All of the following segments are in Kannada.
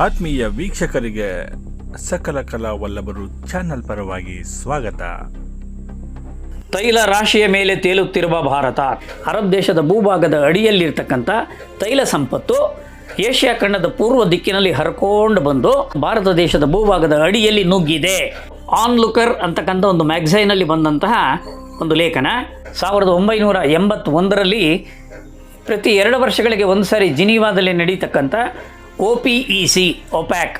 ಆತ್ಮೀಯ ವೀಕ್ಷಕರಿಗೆ ಸಕಲ ಕಲಾ ವಲ್ಲಭರು ಚಾನಲ್ ಪರವಾಗಿ ಸ್ವಾಗತ. ತೈಲ ರಾಶಿಯ ಮೇಲೆ ತೇಲುತ್ತಿರುವ ಭಾರತ, ಅರಬ್ ದೇಶದ ಭೂಭಾಗದ ಅಡಿಯಲ್ಲಿರ್ತಕ್ಕಂಥ ತೈಲ ಸಂಪತ್ತು, ಏಷ್ಯಾ ಖಂಡದ ಪೂರ್ವ ದಿಕ್ಕಿನಲ್ಲಿ ಹರ್ಕೊಂಡು ಬಂದು ಭಾರತ ದೇಶದ ಭೂಭಾಗದ ಅಡಿಯಲ್ಲಿ ನುಗ್ಗಿದೆ. ಆನ್ ಲುಕರ್ ಅಂತಕ್ಕಂಥ ಒಂದು ಮ್ಯಾಗಝೈನಲ್ಲಿ ಬಂದಂತಹ ಒಂದು ಲೇಖನ, ಸಾವಿರದ ಒಂಬೈನೂರ ಎಂಬತ್ತೊಂದರಲ್ಲಿ ಪ್ರತಿ ಎರಡು ವರ್ಷಗಳಿಗೆ ಒಂದು ಸಾರಿ ಜಿನೀವಾದಲ್ಲಿ ನಡೀತಕ್ಕಂಥ C OPEC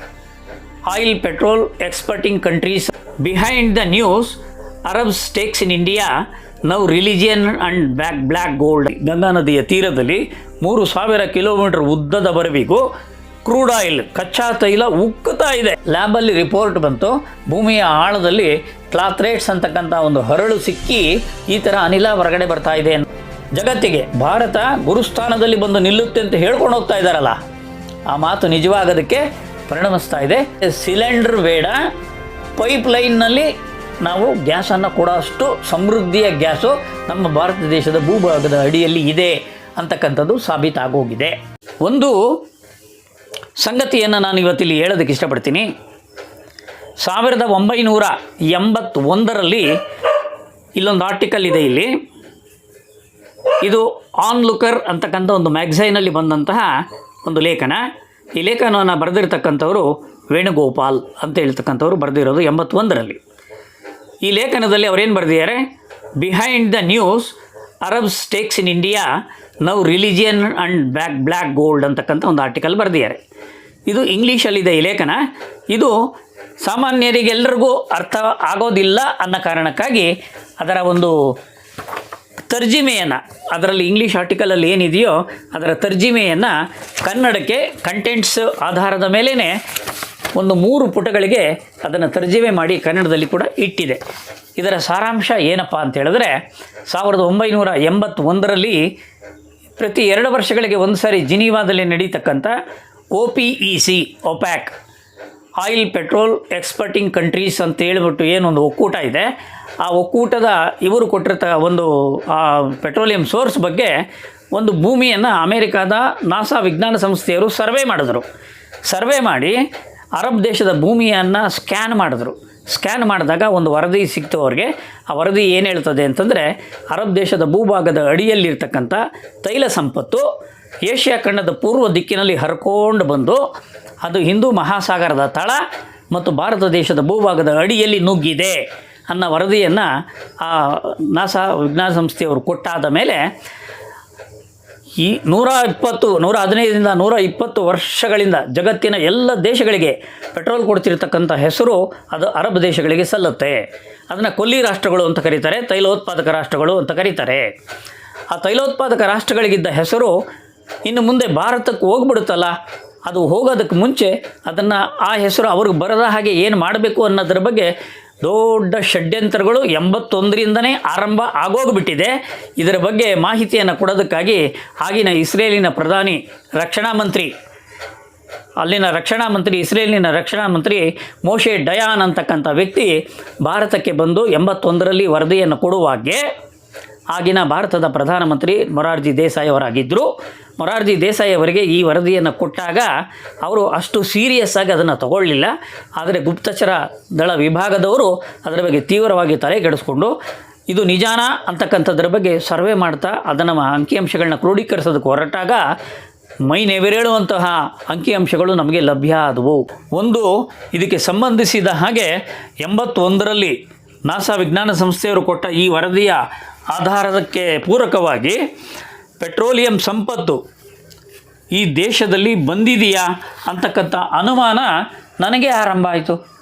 oil petrol exporting countries behind the news Arab stakes in India now religion and back black gold Ganga ನದಿಯ ತೀರದಲ್ಲಿ ಮೂರು ಸಾವಿರ ಕಿಲೋಮೀಟರ್ ಉದ್ದದವರೆವಿಗೂ ಕ್ರೂಡ್ ಆಯಿಲ್ ಕಚ್ಚಾ ತೈಲ ಉಕ್ಕುತ್ತಾ ಇದೆ. ಲ್ಯಾಬಲ್ಲಿ ರಿಪೋರ್ಟ್ ಬಂತು, ಭೂಮಿಯ ಆಳದಲ್ಲಿ ಕ್ಲಾತ್ರೇಟ್ಸ್ ಅಂತಕ್ಕಂಥ ಒಂದು ಹರಳು ಸಿಕ್ಕಿ ಈ ಥರ ಅನಿಲ ಹೊರಗಡೆ ಬರ್ತಾ ಇದೆ. ಜಗತ್ತಿಗೆ, ಭಾರತ ಗುರುಸ್ಥಾನದಲ್ಲಿ ಬಂದು ನಿಲ್ಲುತ್ತೆ ಅಂತ ಹೇಳ್ಕೊಂಡು ಹೋಗ್ತಾ ಇದ್ದಾರಲ್ಲ. ಆ ಮಾತು ನಿಜವಾಗೋದಕ್ಕೆ ಪರಿಣಮಿಸ್ತಾ ಇದೆ. ಸಿಲಿಂಡರ್ ಬೇಡ. ಪೈಪ್ ಲೈನ್ನಲ್ಲಿ ನಾವು ಗ್ಯಾಸನ್ನು ಕೊಡೋಷ್ಟು ಸಮೃದ್ಧಿಯ ಗ್ಯಾಸು ನಮ್ಮ ಭಾರತ ದೇಶದ ಭೂಭಾಗದ ಅಡಿಯಲ್ಲಿ ಇದೆ ಅಂತಕ್ಕಂಥದ್ದು ಸಾಬೀತಾಗೋಗಿದೆ. ಒಂದು ಸಂಗತಿಯನ್ನು ನಾನು ಇವತ್ತಿಲ್ಲಿ ಹೇಳೋದಕ್ಕೆ ಇಷ್ಟಪಡ್ತೀನಿ. ಸಾವಿರದ ಒಂಬೈನೂರ ಎಂಬತ್ತೊಂದರಲ್ಲಿ ಇಲ್ಲೊಂದು ಆರ್ಟಿಕಲ್ ಇದೆ ಇಲ್ಲಿ. ಇದು ಆನ್ ಲುಕರ್ ಅಂತಕ್ಕಂಥ ಒಂದು ಮ್ಯಾಗ್ಝೈನಲ್ಲಿ ಬಂದಂತಹ ಒಂದು ಲೇಖನ. ಈ ಲೇಖನವನ್ನು ಬರೆದಿರ್ತಕ್ಕಂಥವರು ವೇಣುಗೋಪಾಲ್ ಅಂತ ಹೇಳ್ತಕ್ಕಂಥವ್ರು ಬರೆದಿರೋದು ಎಂಬತ್ತೊಂದರಲ್ಲಿ. ಈ ಲೇಖನದಲ್ಲಿ ಅವರೇನು ಬರೆದಿದ್ದಾರೆ? Behind the news Arab stakes in India now religion and back black gold ಅಂತಕ್ಕಂಥ ಒಂದು ಆರ್ಟಿಕಲ್ ಬರೆದಿದ್ದಾರೆ. ಇದು ಇಂಗ್ಲೀಷಲ್ಲಿದೆ ಈ ಲೇಖನ. ಇದು ಸಾಮಾನ್ಯರಿಗೆಲ್ಲರಿಗೂ ಅರ್ಥ ಆಗೋದಿಲ್ಲ ಅನ್ನೋ ಕಾರಣಕ್ಕಾಗಿ ಅದರ ಒಂದು ತರ್ಜಿಮೆಯನ್ನು, ಅದರಲ್ಲಿ ಇಂಗ್ಲೀಷ್ ಆರ್ಟಿಕಲಲ್ಲಿ ಏನಿದೆಯೋ ಅದರ ತರ್ಜಿಮೆಯನ್ನು ಕನ್ನಡಕ್ಕೆ ಕಂಟೆಂಟ್ಸ್ ಆಧಾರದ ಮೇಲೇ ಒಂದು ಮೂರು ಪುಟಗಳಿಗೆ ಅದನ್ನು ತರ್ಜಿಮೆ ಮಾಡಿ ಕನ್ನಡದಲ್ಲಿ ಕೂಡ ಇಟ್ಟಿದೆ. ಇದರ ಸಾರಾಂಶ ಏನಪ್ಪ ಅಂತ ಹೇಳಿದ್ರೆ, ಸಾವಿರದ ಒಂಬೈನೂರ ಎಂಬತ್ತೊಂದರಲ್ಲಿ ಪ್ರತಿ ಎರಡು ವರ್ಷಗಳಿಗೆ ಒಂದು ಸಾರಿ ಜಿನೀವಾದಲ್ಲಿ ನಡೀತಕ್ಕಂಥ O P E C OPEC oil petrol exporting countries ಅಂತ ಹೇಳ್ಬಿಟ್ಟು ಏನೊಂದು ಒಕ್ಕೂಟ ಇದೆ. ಆ ಒಕ್ಕೂಟದ ಇವರು ಕೊಟ್ಟಿರ್ತ ಒಂದು, ಆ ಪೆಟ್ರೋಲಿಯಂ ಸೋರ್ಸ್ ಬಗ್ಗೆ ಒಂದು ಭೂಮಿಯನ್ನು ಅಮೇರಿಕಾದ ನಾಸಾ ವಿಜ್ಞಾನ ಸಂಸ್ಥೆಯವರು ಸರ್ವೆ ಮಾಡಿದ್ರು. ಸರ್ವೆ ಮಾಡಿ ಅರಬ್ ದೇಶದ ಭೂಮಿಯನ್ನು ಸ್ಕ್ಯಾನ್ ಮಾಡಿದ್ರು. ಸ್ಕ್ಯಾನ್ ಮಾಡಿದಾಗ ಒಂದು ವರದಿ ಸಿಕ್ತು ಅವ್ರಿಗೆ. ಆ ವರದಿ ಏನು ಹೇಳ್ತದೆ ಅಂತಂದರೆ, ಅರಬ್ ದೇಶದ ಭೂಭಾಗದ ಅಡಿಯಲ್ಲಿರ್ತಕ್ಕಂಥ ತೈಲ ಸಂಪತ್ತು ಏಷ್ಯಾ ಖಂಡದ ಪೂರ್ವ ದಿಕ್ಕಿನಲ್ಲಿ ಹರ್ಕೊಂಡು ಬಂದು ಅದು ಹಿಂದೂ ಮಹಾಸಾಗರದ ತಳ ಮತ್ತು ಭಾರತ ದೇಶದ ಭೂಭಾಗದ ಅಡಿಯಲ್ಲಿ ನುಗ್ಗಿದೆ ಅನ್ನೋ ವರದಿಯನ್ನು ಆ ನಾಸಾ ವಿಜ್ಞಾನ ಸಂಸ್ಥೆಯವರು ಕೊಟ್ಟಾದ ಮೇಲೆ ಈ ನೂರ ಇಪ್ಪತ್ತು, ನೂರ ಹದಿನೈದರಿಂದ ನೂರ ಇಪ್ಪತ್ತು ವರ್ಷಗಳಿಂದ ಜಗತ್ತಿನ ಎಲ್ಲ ದೇಶಗಳಿಗೆ ಪೆಟ್ರೋಲ್ ಕೊಡ್ತಿರ್ತಕ್ಕಂಥ ಹೆಸರು ಅದು ಅರಬ್ ದೇಶಗಳಿಗೆ ಸಲ್ಲುತ್ತೆ. ಅದನ್ನು ಕೊಲ್ಲಿ ರಾಷ್ಟ್ರಗಳು ಅಂತ ಕರೀತಾರೆ, ತೈಲೋತ್ಪಾದಕ ರಾಷ್ಟ್ರಗಳು ಅಂತ ಕರೀತಾರೆ. ಆ ತೈಲೋತ್ಪಾದಕ ರಾಷ್ಟ್ರಗಳಿಗಿದ್ದ ಹೆಸರು ಇನ್ನು ಮುಂದೆ ಭಾರತಕ್ಕೆ ಹೋಗ್ಬಿಡುತ್ತಲ್ಲ, ಅದು ಹೋಗೋದಕ್ಕೆ ಮುಂಚೆ ಅದನ್ನು ಆ ಹೆಸರು ಅವ್ರಿಗೆ ಬರದ ಹಾಗೆ ಏನು ಮಾಡಬೇಕು ಅನ್ನೋದ್ರ ಬಗ್ಗೆ ದೊಡ್ಡ ಷಡ್ಯಂತ್ರಗಳು ಎಂಬತ್ತೊಂದರಿಂದನೇ ಆರಂಭ ಆಗೋಗ್ಬಿಟ್ಟಿದೆ. ಇದರ ಬಗ್ಗೆ ಮಾಹಿತಿಯನ್ನು ಕೊಡೋದಕ್ಕಾಗಿ ಆಗಿನ ಇಸ್ರೇಲಿನ ಪ್ರಧಾನಿ, ರಕ್ಷಣಾ ಮಂತ್ರಿ, ಅಲ್ಲಿನ ರಕ್ಷಣಾ ಮಂತ್ರಿ, ಇಸ್ರೇಲಿನ ರಕ್ಷಣಾ ಮಂತ್ರಿ ಮೋಶೆ ಡಯಾನ್ ಅಂತಕ್ಕಂಥ ವ್ಯಕ್ತಿ ಭಾರತಕ್ಕೆ ಬಂದು ಎಂಬತ್ತೊಂದರಲ್ಲಿ ವರದಿಯನ್ನು ಕೊಡುವಾಗೆ ಆಗಿನ ಭಾರತದ ಪ್ರಧಾನಮಂತ್ರಿ ಮೊರಾರ್ಜಿ ದೇಸಾಯಿ ಅವರಾಗಿದ್ದರು ಮೊರಾರ್ಜಿ ದೇಸಾಯಿ ಅವರಿಗೆ ಈ ವರದಿಯನ್ನು ಕೊಟ್ಟಾಗ ಅವರು ಅಷ್ಟು ಸೀರಿಯಸ್ ಆಗಿ ಅದನ್ನು ತಗೊಳ್ಳಲಿಲ್ಲ ಆದರೆ ಗುಪ್ತಚರ ದಳ ವಿಭಾಗದವರು ಅದರ ಬಗ್ಗೆ ತೀವ್ರವಾಗಿ ತಲೆ ಕೆಡಿಸ್ಕೊಂಡು, ಇದು ನಿಜಾನ ಅಂತಕ್ಕಂಥದ್ರ ಬಗ್ಗೆ ಸರ್ವೆ ಮಾಡ್ತಾ ಅದನ್ನು ಅಂಕಿಅಂಶಗಳನ್ನ ಕ್ರೋಢೀಕರಿಸೋದಕ್ಕೆ ಹೊರಟಾಗ ಮೈ ನೆವೆರೇಳುವಂತಹ ಅಂಕಿಅಂಶಗಳು ನಮಗೆ ಲಭ್ಯ ಆದವು. ಒಂದು, ಇದಕ್ಕೆ ಸಂಬಂಧಿಸಿದ ಹಾಗೆ ಎಂಬತ್ತೊಂದರಲ್ಲಿ ನಾಸಾ ವಿಜ್ಞಾನ ಸಂಸ್ಥೆಯವರು ಕೊಟ್ಟ ಈ ವರದಿಯ ಆಧಾರಕ್ಕೆ ಪೂರಕವಾಗಿ ಪೆಟ್ರೋಲಿಯಂ ಸಂಪತ್ತು ಈ ದೇಶದಲ್ಲಿ ಬಂದಿದೆಯಾ ಅಂತಕ್ಕಂಥ ಅನುಮಾನ ನನಗೆ ಆರಂಭ ಆಯಿತು.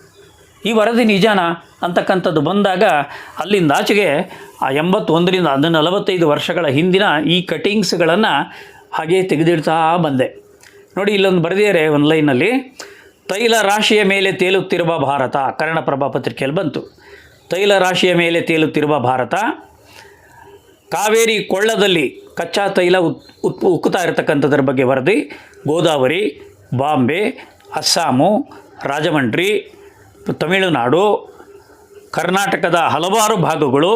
ಈ ವರದಿ ನಿಜಾನ ಅಂತಕ್ಕಂಥದ್ದು ಬಂದಾಗ ಅಲ್ಲಿಂದ ಆಚೆಗೆ ಆ ಎಂಬತ್ತೊಂದರಿಂದ ಅದು ನಲವತ್ತೈದು ವರ್ಷಗಳ ಹಿಂದಿನ ಈ ಕಟಿಂಗ್ಸ್ಗಳನ್ನು ಹಾಗೆ ತೆಗೆದಿಡ್ತಾ ಬಂದೆ. ನೋಡಿ ಇಲ್ಲೊಂದು ಬರೆದಿದ್ದಾರೆ ಒಂದು ಲೈನಲ್ಲಿ, ತೈಲ ರಾಶಿಯ ಮೇಲೆ ತೇಲುತ್ತಿರುವ ಭಾರತ, ಕನ್ನಡಪ್ರಭ ಪತ್ರಿಕೆಯಲ್ಲಿ ಬಂತು. ತೈಲ ರಾಶಿಯ ಮೇಲೆ ತೇಲುತ್ತಿರುವ ಭಾರತ ಕಾವೇರಿ ಕೊಳ್ಳದಲ್ಲಿ ಕಚ್ಚಾ ತೈಲ ಉತ್ ಉಕ್ಕುತ್ತಾ ಇರತಕ್ಕಂಥದ್ರ ಬಗ್ಗೆ ವರದಿ. ಗೋದಾವರಿ, ಬಾಂಬೆ, ಅಸ್ಸಾಮು, ರಾಜಮಂಡ್ರಿ, ತಮಿಳುನಾಡು, ಕರ್ನಾಟಕದ ಹಲವಾರು ಭಾಗಗಳು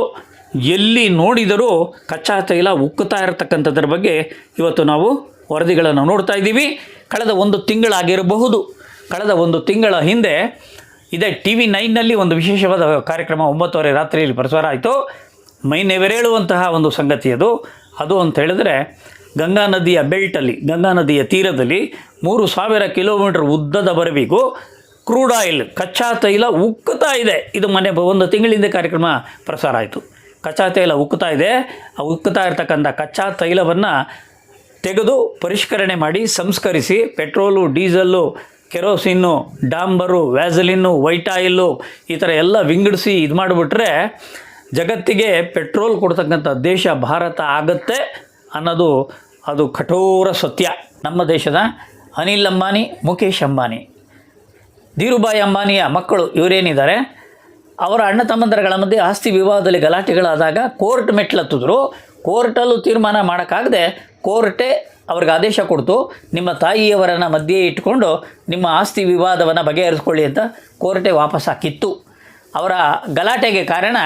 ಎಲ್ಲಿ ನೋಡಿದರೂ ಕಚ್ಚಾ ತೈಲ ಉಕ್ಕುತ್ತಾ ಇರತಕ್ಕಂಥದ್ರ ಬಗ್ಗೆ ಇವತ್ತು ನಾವು ವರದಿಗಳನ್ನು ನೋಡ್ತಾ ಇದ್ದೀವಿ. ಕಳೆದ ಒಂದು ತಿಂಗಳಾಗಿರಬಹುದು. ಕಳೆದ ಒಂದು ತಿಂಗಳ ಹಿಂದೆ ಇದೇ ಟಿ ವಿ ನೈನ್ನಲ್ಲಿ ಒಂದು ವಿಶೇಷವಾದ ಕಾರ್ಯಕ್ರಮ ಒಂಬತ್ತುವರೆ ರಾತ್ರಿಯಲ್ಲಿ ಪ್ರಸಾರ ಆಯಿತು. ಮೈ ನೆವರೇಳುವಂತಹ ಒಂದು ಸಂಗತಿ ಅದು. ಅದು ಅಂತ ಹೇಳಿದ್ರೆ ಗಂಗಾ ನದಿಯ ಬೆಲ್ಟಲ್ಲಿ, ಗಂಗಾ ನದಿಯ ತೀರದಲ್ಲಿ ಮೂರು ಸಾವಿರ ಕಿಲೋಮೀಟರ್ ಉದ್ದದ ಬರವಿಗೂ ಕ್ರೂಡ್ ಆಯಿಲ್ ಕಚ್ಚಾ ತೈಲ ಉಕ್ಕುತ್ತಾ ಇದೆ. ಇದು ಮನೆ ಒಂದು ತಿಂಗಳಿಂದ ಕಾರ್ಯಕ್ರಮ ಪ್ರಸಾರ ಆಯಿತು. ಕಚ್ಚಾ ತೈಲ ಉಕ್ಕುತ್ತಾ ಇದೆ. ಆ ಉಕ್ಕುತ್ತಾ ಇರತಕ್ಕಂಥ ಕಚ್ಚಾ ತೈಲವನ್ನು ತೆಗೆದು ಪರಿಷ್ಕರಣೆ ಮಾಡಿ ಸಂಸ್ಕರಿಸಿ ಪೆಟ್ರೋಲು, ಡೀಸಲ್ಲು, ಕೆರೋಸಿನ್ನು, ಡಾಂಬರು, ವ್ಯಾಸಲಿನ್ನು, ವೈಟ್ ಆಯಿಲ್ಲು ಈ ಥರ ಎಲ್ಲ ವಿಂಗಡಿಸಿ ಇದು ಮಾಡಿಬಿಟ್ರೆ ಜಗತ್ತಿಗೆ ಪೆಟ್ರೋಲ್ ಕೊಡ್ತಕ್ಕಂಥ ದೇಶ ಭಾರತ ಆಗತ್ತೆ ಅನ್ನೋದು ಅದು ಕಠೋರ ಸತ್ಯ. ನಮ್ಮ ದೇಶದ ಅನಿಲ್ ಅಂಬಾನಿ ಮುಖೇಶ್ ಅಂಬಾನಿ. ಧೀರುಭಾಯಿ ಅಂಬಾನಿಯ ಮಕ್ಕಳು ಇವರೇನಿದ್ದಾರೆ? ಅವರ ಅಣ್ಣ ತಮ್ಮಂದರಗಳ ಮಧ್ಯೆ ಆಸ್ತಿ ವಿವಾದದಲ್ಲಿ ಗಲಾಟೆಗಳಾದಾಗ ಕೋರ್ಟ್ ಮೆಟ್ಲತ್ತಿದ್ರು. ಕೋರ್ಟಲ್ಲೂ ತೀರ್ಮಾನ ಮಾಡೋಕ್ಕಾಗದೆ ಕೋರ್ಟೇ ಅವ್ರಿಗೆ ಆದೇಶ ಕೊಡ್ತು. ನಿಮ್ಮ ತಾಯಿಯವರನ್ನು ಮಧ್ಯೆ ಇಟ್ಕೊಂಡು ನಿಮ್ಮ ಆಸ್ತಿ ವಿವಾದವನ್ನು ಬಗೆಹರಿಸ್ಕೊಳ್ಳಿ ಅಂತ ಕೋರ್ಟೇ ವಾಪಸ್ ಹಾಕಿತ್ತು. ಅವರ ಗಲಾಟೆಗೆ ಕಾರಣ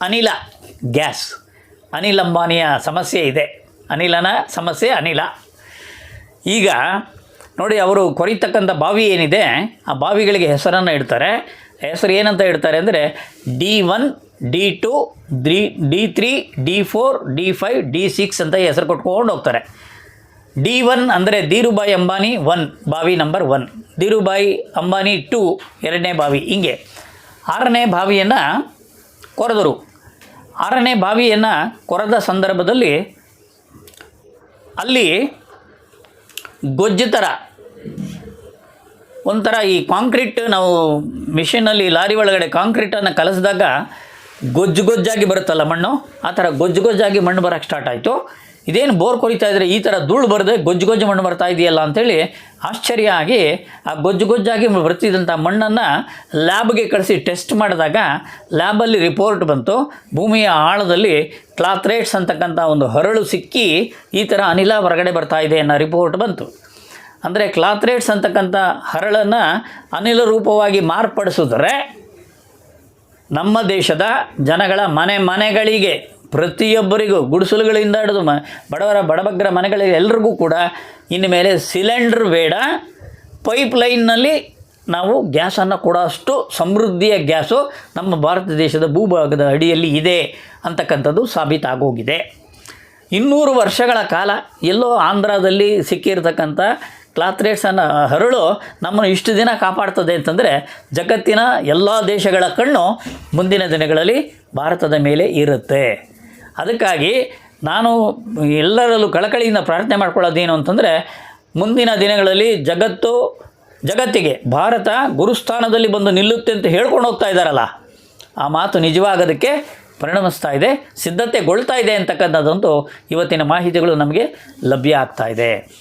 ಅನಿಲ, ಗ್ಯಾಸ್. ಅನಿಲ್ ಅಂಬಾನಿಯ ಸಮಸ್ಯೆ ಇದೆ. ಅನಿಲನ ಸಮಸ್ಯೆ ಅನಿಲ. ಈಗ ನೋಡಿ, ಅವರು ಕೊರಿತಕ್ಕಂಥ ಬಾವಿ ಏನಿದೆ, ಆ ಬಾವಿಗಳಿಗೆ ಹೆಸರನ್ನು ಇಡ್ತಾರೆ. ಹೆಸರು ಏನಂತ ಇಡ್ತಾರೆ ಅಂದರೆ, D one, D two D D three, D four, D five, D six ಅಂತ ಹೆಸರು ಕೊಟ್ಕೊಂಡು ಹೋಗ್ತಾರೆ. ಡಿ ಒನ್ ಅಂದರೆ ಧೀರುಬಾಯಿ ಅಂಬಾನಿ ಒನ್, ಬಾವಿ number one. Dhirubhai Ambani two, ಎರಡನೇ ಬಾವಿ. ಹಿಂಗೆ. ಆರನೇ ಬಾವಿಯನ್ನು ಕೊರೆದರು. ಆರನೇ ಬಾವಿಯನ್ನು ಕೊರೆದ ಸಂದರ್ಭದಲ್ಲಿ ಅಲ್ಲಿ ಗೊಜ್ಜು ಥರ ಒಂಥರ ಈ ಕಾಂಕ್ರೀಟ್ ನಾವು ಮಿಷಿನಲ್ಲಿ ಲಾರಿ ಒಳಗಡೆ ಕಾಂಕ್ರೀಟನ್ನು ಕಲಸಿದಾಗ ಗೊಜ್ಜು ಗೊಜ್ಜಾಗಿ ಬರುತ್ತಲ್ಲ ಮಣ್ಣು, ಆ ಥರ ಗೊಜ್ಜು ಗೊಜ್ಜಾಗಿ ಮಣ್ಣು ಬರೋಕ್ಕೆ ಸ್ಟಾರ್ಟ್ ಆಯಿತು. ಇದೇನು ಬೋರ್ ಕೊರಿತಾ ಇದ್ರೆ ಈ ಥರ ಧೂಳು ಬರದೆ ಗೊಜ್ಜು ಗೊಜ್ಜು ಮಣ್ಣು ಬರ್ತಾ ಇದೆಯಲ್ಲ ಅಂಥೇಳಿ ಆಶ್ಚರ್ಯ ಆಗಿ ಆ ಗೊಜ್ಜು ಗೊಜ್ಜಾಗಿ ಬರ್ತಿದ್ದಂಥ ಮಣ್ಣನ್ನು ಲ್ಯಾಬ್ಗೆ ಕಳಿಸಿ ಟೆಸ್ಟ್ ಮಾಡಿದಾಗ ಲ್ಯಾಬಲ್ಲಿ ರಿಪೋರ್ಟ್ ಬಂತು. ಭೂಮಿಯ ಆಳದಲ್ಲಿ ಕ್ಲಾತ್ರೇಟ್ಸ್ ಅಂತಕ್ಕಂಥ ಒಂದು ಹರಳು ಸಿಕ್ಕಿ ಈ ಥರ ಅನಿಲ ಹೊರಗಡೆ ಬರ್ತಾ ಇದೆ ಅನ್ನೋ ರಿಪೋರ್ಟ್ ಬಂತು. ಅಂದರೆ ಕ್ಲಾತ್ರೇಟ್ಸ್ ಅಂತಕ್ಕಂಥ ಹರಳನ್ನು ಅನಿಲ ರೂಪವಾಗಿ ಮಾರ್ಪಡಿಸಿದ್ರೆ ನಮ್ಮ ದೇಶದ ಜನಗಳ ಮನೆ ಮನೆಗಳಿಗೆ ಪ್ರತಿಯೊಬ್ಬರಿಗೂ ಗುಡಿಸಲುಗಳಿಂದ ಹಿಡಿದು ಮ ಬಡವರ ಬಡಬಗ್ಗರ ಮನೆಗಳಿಗೆ ಎಲ್ರಿಗೂ ಕೂಡ ಇನ್ನು ಮೇಲೆ ಸಿಲಿಂಡ್ರ್ ಬೇಡ. ಪೈಪ್ ಲೈನ್ನಲ್ಲಿ ನಾವು ಗ್ಯಾಸನ್ನು ಕೊಡೋಷ್ಟು ಸಮೃದ್ಧಿಯ ಗ್ಯಾಸು ನಮ್ಮ ಭಾರತ ದೇಶದ ಭೂಭಾಗದ ಅಡಿಯಲ್ಲಿ ಇದೆ ಅಂತಕ್ಕಂಥದ್ದು ಸಾಬೀತಾಗೋಗಿದೆ. ಇನ್ನೂರು ವರ್ಷಗಳ ಕಾಲ ಎಲ್ಲೋ ಆಂಧ್ರದಲ್ಲಿ ಸಿಕ್ಕಿರ್ತಕ್ಕಂಥ ಕ್ಲಾತ್ರೇಟ್ಸನ್ನು ಹರಳು ನಮ್ಮನ್ನು ಇಷ್ಟು ದಿನ ಕಾಪಾಡ್ತದೆ ಅಂತಂದರೆ ಜಗತ್ತಿನ ಎಲ್ಲ ದೇಶಗಳ ಕಣ್ಣು ಮುಂದಿನ ದಿನಗಳಲ್ಲಿ ಭಾರತದ ಮೇಲೆ ಇರುತ್ತೆ. ಅದಕ್ಕಾಗಿ ನಾನು ಎಲ್ಲರಲ್ಲೂ ಕಳಕಳಿಯಿಂದ ಪ್ರಾರ್ಥನೆ ಮಾಡ್ಕೊಳ್ಳೋದೇನು ಅಂತಂದರೆ ಮುಂದಿನ ದಿನಗಳಲ್ಲಿ ಜಗತ್ತು, ಜಗತ್ತಿಗೆ ಭಾರತ ಗುರುಸ್ಥಾನದಲ್ಲಿ ಬಂದು ನಿಲ್ಲುತ್ತೆ ಅಂತ ಹೇಳ್ಕೊಂಡು ಹೋಗ್ತಾ ಇದ್ದಾರಲ್ಲ, ಆ ಮಾತು ನಿಜವಾಗೋದಕ್ಕೆ ಪರಿಣಮಿಸ್ತಾ ಇದೆ, ಸಿದ್ಧತೆಗೊಳ್ತಾ ಇದೆ ಅಂತಕ್ಕಂಥದ್ದೊಂದು ಇವತ್ತಿನ ಮಾಹಿತಿಗಳು ನಮಗೆ ಲಭ್ಯ ಆಗ್ತಾ ಇದೆ.